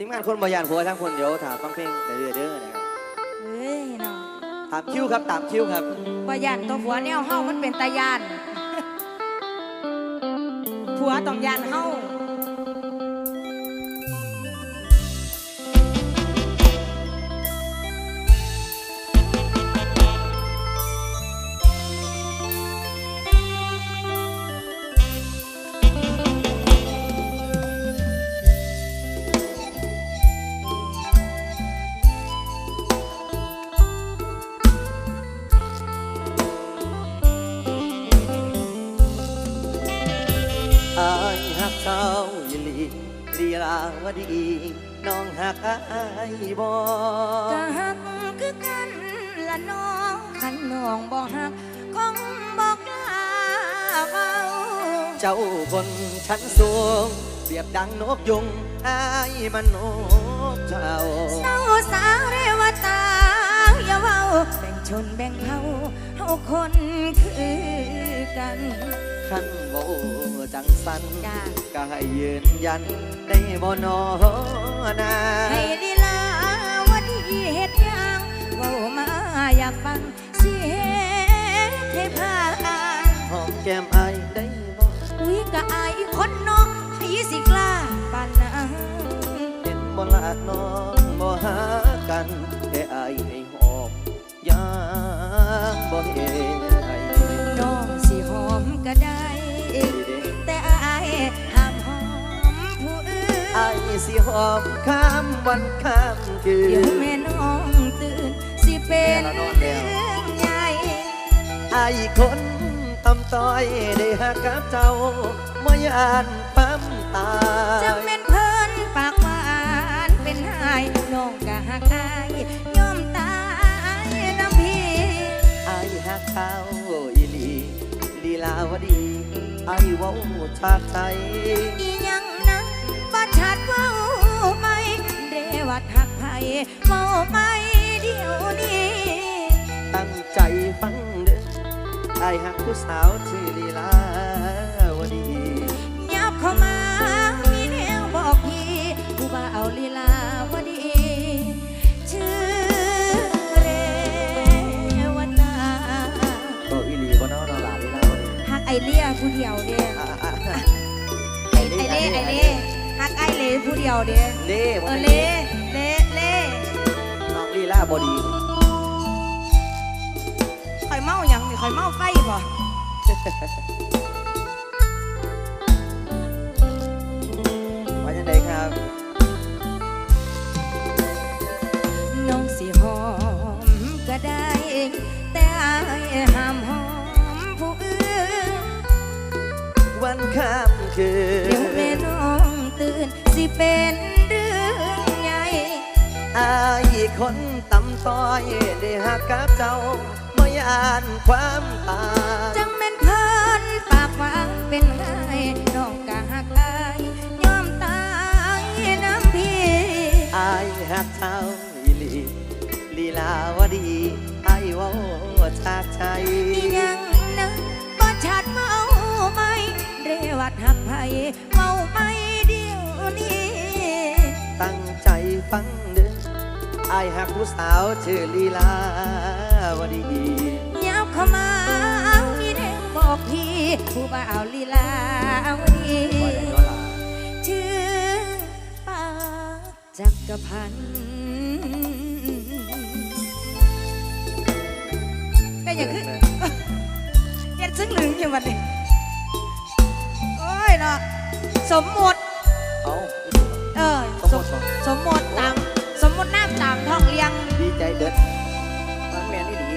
ทีมงานคนบอยานผัวทั้งคนเดี๋ยวถามฟังเพลงเรื่อยๆเด้อนะครับเฮ้ยเนาะถามคิวครับตามคิวครับว่าย่านตัวผัวแนวเฮามันเป็นตาย่านผัวต้องย่านเฮา ลีลาวดีน้องหักอายบ่ก็หักคือกันละน้องคันน้องบ่หักคงบอกกล้าเว้าเจ้าคนชั้นสูงเปรียบดังนกยุงอายมันนกเจ้าเศร้าสาเรวตา ชนแบ่งเผ่าเฮาคนคือกันขันโบจังสันจ้าก็ให้ยืนยันได้บ่นอนาให้ลีลาวดีเฮ็ดหยังเว้ามาอยากฟังสิเฮ็ดให้ผ่านหอมแก้มอายได้บ่อุ้ยก็อายคนเนาะให้สิกล้าปานนั้นเห็นบ่ละน้อ อมข้ามวันข้ามคืเดี๋ยวนแม่น้องตื่น สิเป็นแม่เรานอนแล้วเรื่องใหญ่อายคนตำต้อยได้หักกับเจ้าบ่ยานปั๊มตาจังยแม่นเพิ่นปากหวานเป็นหายน้องก็หักอายยอมตายน้ำพี่อายหักเขาอีหลีลีลาวดีอายเว้าชาติใจอีหยัง วัดหักไผเว้าไหมเดี๋ยวนี้ ตั้งใจฟังเด้ออายหักผู้สาวชื่อลีลาวดียับเข้ามามีแนวบอกพี่ผู้บ่าวลีลาวดี ชื่อเรวตาก็อีหลีบ่เนาะน้องหลาลีลาวดีหักไอเลี่ยผู้เดียวเด้อะอะอะไอไอเล่ไอเล่หักไอเล่ผู้เดียวเด้ เล่เอบ่อได้ เล่ เล่เล่น้องลีลาบ่ดีคอยเมาหยังนี่คอยเมาไฟบ่ว่าจังไดครับ น้องสิหอมก็ได้ แต่อายห้ามหอมผู้อื่นวันข้ามคืเดี๋ยวแม่นน้องตื่นสิเป็นเรื่องใหญ่ อายคนตำต้อยได้หักกับเจ้าบ่ยานความตายจังแม่นเพิ่นปากหวานเป็นไงน้องกะหักอายยอมตายน้ำพี่อายหักเจ้าอีหลีลีลาวดีอายเว้าชาติใจอีหยังนะบ่ชัดเมาไหมเรวัดหักไผเมาไหมเดี๋ยวนี้ตั้งใจฟังเด้ ออายหักผู้สาวชื่อลีลาวดียับเข้ามามีแนวบอกพี่ผู้บ่าวลีลาวดีบ่ได้น้องหลาชื่อปาจักรพันธ์ก็อย่างคือเฮ็ดซึ่งหลึงอยู่วันนี้โอ้ยเนาะสมมุติเอาเออสมมุติบ่สมมุติตามสมมุ ตามท่องเลี้ยง ดีใจเด็ดตอนแม่นี่